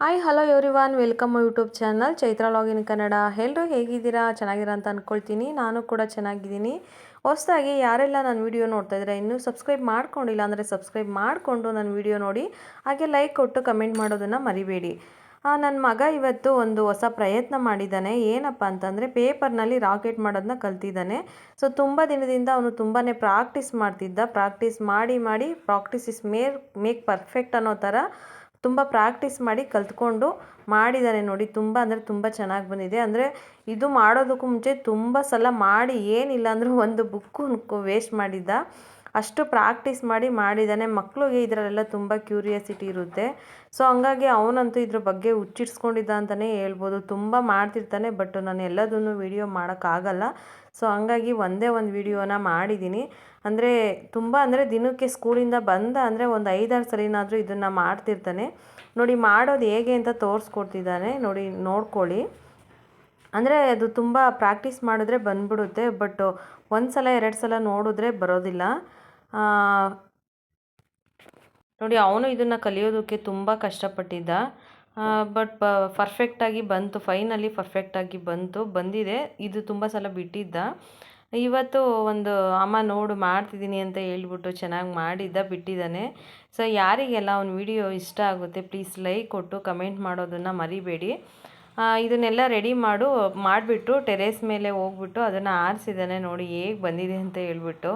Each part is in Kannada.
Hi hello everyone welcome YouTube channel Chaitra login Kannada ಎಲ್ಲರೂ ಹೇಗಿದ್ದೀರಾ? ಚೆನ್ನಾಗಿರ ಅಂತ ಅಂದ್ಕೊಳ್ತೀನಿ ನಾನು ಕೂಡ ಚೆನ್ನಾಗಿದ್ದೀನಿ. ಹೊಸದಾಗಿ ಯಾರೆಲ್ಲ ನನ್ನ ವಿಡಿಯೋ ನೋಡ್ತಾ ಇದ್ದಾರೆ, ಇನ್ನೂ ಸಬ್ಸ್ಕ್ರೈಬ್ ಮಾಡ್ಕೊಂಡಿಲ್ಲ ಅಂದರೆ ಸಬ್ಸ್ಕ್ರೈಬ್ ಮಾಡಿಕೊಂಡು ನನ್ನ ವಿಡಿಯೋ ನೋಡಿ. ಹಾಗೆ ಲೈಕ್ ಕೊಟ್ಟು ಕಮೆಂಟ್ ಮಾಡೋದನ್ನು ಮರಿಬೇಡಿ. ನನ್ನ ಮಗ ಇವತ್ತು ಒಂದು ಹೊಸ ಪ್ರಯತ್ನ ಮಾಡಿದ್ದಾನೆ. ಏನಪ್ಪ ಅಂತಂದರೆ ಪೇಪರ್ನಲ್ಲಿ ರಾಕೆಟ್ ಮಾಡೋದನ್ನ ಕಲ್ತಿದ್ದಾನೆ. ಸೊ ತುಂಬ ದಿನದಿಂದ ಅವನು ತುಂಬಾ ಪ್ರಾಕ್ಟೀಸ್ ಮಾಡ್ತಿದ್ದ. ಪ್ರಾಕ್ಟೀಸ್ ಮಾಡಿ ಮಾಡಿ ಪ್ರಾಕ್ಟೀಸ್ ಇಸ್ ಮೇರ್ ಮೇಕ್ ಪರ್ಫೆಕ್ಟ್ ಅನ್ನೋ ಥರ ತುಂಬ ಪ್ರಾಕ್ಟೀಸ್ ಮಾಡಿ ಕಲ್ತ್ಕೊಂಡು ಮಾಡಿದ್ದಾನೆ ನೋಡಿ. ತುಂಬ ಅಂದರೆ ತುಂಬ ಚೆನ್ನಾಗಿ ಬಂದಿದೆ. ಅಂದರೆ ಇದು ಮಾಡೋದಕ್ಕೂ ಮುಂಚೆ ತುಂಬ ಸಲ ಮಾಡಿ ಏನಿಲ್ಲ ಅಂದರೂ ಒಂದು ಬುಕ್ಕು ವೇಸ್ಟ್ ಮಾಡಿದ್ದ. ಅಷ್ಟು ಪ್ರಾಕ್ಟೀಸ್ ಮಾಡಿ ಮಾಡಿದ್ದಾನೆ ಮಕ್ಕಳಿಗೆ ಇದರಲ್ಲೆಲ್ಲ ತುಂಬ ಕ್ಯೂರಿಯಾಸಿಟಿ ಇರುತ್ತೆ. ಸೊ ಹಂಗಾಗಿ ಅವನಂತೂ ಇದ್ರ ಬಗ್ಗೆ ಹುಚ್ಚಿಡ್ಸ್ಕೊಂಡಿದ್ದ ಅಂತಲೇ ಹೇಳ್ಬೋದು. ತುಂಬ ಮಾಡ್ತಿರ್ತಾನೆ ಬಟ್ ನಾನು ಎಲ್ಲದನ್ನು ವೀಡಿಯೋ ಮಾಡೋಕ್ಕಾಗಲ್ಲ. ಸೊ ಹಂಗಾಗಿ ಒಂದೇ ಒಂದು ವೀಡಿಯೋನ ಮಾಡಿದ್ದೀನಿ ಅಂದರೆ ತುಂಬ ಅಂದರೆ ದಿನಕ್ಕೆ ಸ್ಕೂಲಿಂದ ಬಂದ ಅಂದರೆ ಒಂದು ಐದಾರು ಸಲಿನಾದರೂ ಇದನ್ನು ಮಾಡ್ತಿರ್ತಾನೆ. ನೋಡಿ ಮಾಡೋದು ಹೇಗೆ ಅಂತ ತೋರಿಸ್ಕೊಡ್ತಿದ್ದಾನೆ. ನೋಡಿ ನೋಡ್ಕೊಳ್ಳಿ. ಅಂದರೆ ಅದು ತುಂಬ ಪ್ರಾಕ್ಟೀಸ್ ಮಾಡಿದ್ರೆ ಬಂದ್ಬಿಡುತ್ತೆ. ಬಟ್ ಒಂದು ಸಲ, ಎರಡು ಸಲ ನೋಡಿದ್ರೆ ಬರೋದಿಲ್ಲ. ನೋಡಿ ಅವನು ಇದನ್ನು ಕಲಿಯೋದಕ್ಕೆ ತುಂಬ ಕಷ್ಟಪಟ್ಟಿದ್ದ. ಬಟ್ ಪರ್ಫೆಕ್ಟಾಗಿ ಬಂತು. ಫೈನಲಿ ಪರ್ಫೆಕ್ಟಾಗಿ ಬಂತು. ಬಂದಿದೆ. ಇದು ತುಂಬ ಸಲ ಬಿಟ್ಟಿದ್ದ. ಇವತ್ತು ಒಂದು ಅಮ್ಮ ನೋಡು ಮಾಡ್ತಿದ್ದೀನಿ ಅಂತ ಹೇಳ್ಬಿಟ್ಟು ಚೆನ್ನಾಗಿ ಮಾಡಿದ್ದ, ಬಿಟ್ಟಿದ್ದಾನೆ. ಸೊ ಯಾರಿಗೆಲ್ಲ ಅವ್ನ ವಿಡಿಯೋ ಇಷ್ಟ ಆಗುತ್ತೆ ಪ್ಲೀಸ್ ಲೈಕ್ ಕೊಟ್ಟು ಕಮೆಂಟ್ ಮಾಡೋದನ್ನು ಮರಿಬೇಡಿ. ಇದನ್ನೆಲ್ಲ ರೆಡಿ ಮಾಡು, ಮಾಡಿಬಿಟ್ಟು ಟೆರೇಸ್ ಮೇಲೆ ಹೋಗ್ಬಿಟ್ಟು ಅದನ್ನು ಆರಿಸಿದ್ದಾನೆ ನೋಡಿ ಹೇಗೆ ಬಂದಿದೆ ಅಂತ ಹೇಳ್ಬಿಟ್ಟು.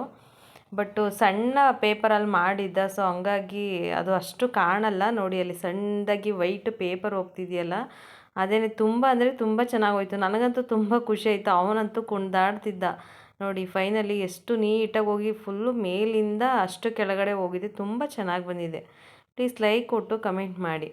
ಬಟ್ಟು ಸಣ್ಣ ಪೇಪರಲ್ಲಿ ಮಾಡಿದ್ದ ಸೊ ಹಂಗಾಗಿ ಅದು ಅಷ್ಟು ಕಾಣಲ್ಲ. ನೋಡಿ ಅಲ್ಲಿ ಸಣ್ಣದಾಗಿ ವೈಟ್ ಪೇಪರ್ ಹೋಗ್ತಿದೆಯಲ್ಲ ಅದೇ ತುಂಬ ಅಂದರೆ ತುಂಬ ಚೆನ್ನಾಗೋಯ್ತು ನನಗಂತೂ ತುಂಬ ಖುಷಿ ಆಯಿತು. ಅವನಂತೂ ಕುಣ್ದಾಡ್ತಿದ್ದ. ನೋಡಿ ಫೈನಲಿ ಎಷ್ಟು ನೀಟಾಗಿ ಹೋಗಿ ಫುಲ್ಲು ಮೇಲಿಂದ ಅಷ್ಟು ಕೆಳಗಡೆ ಹೋಗಿದೆ. ತುಂಬ ಚೆನ್ನಾಗಿ ಬಂದಿದೆ. ಪ್ಲೀಸ್ ಲೈಕ್ ಕೊಟ್ಟು ಕಮೆಂಟ್ ಮಾಡಿ.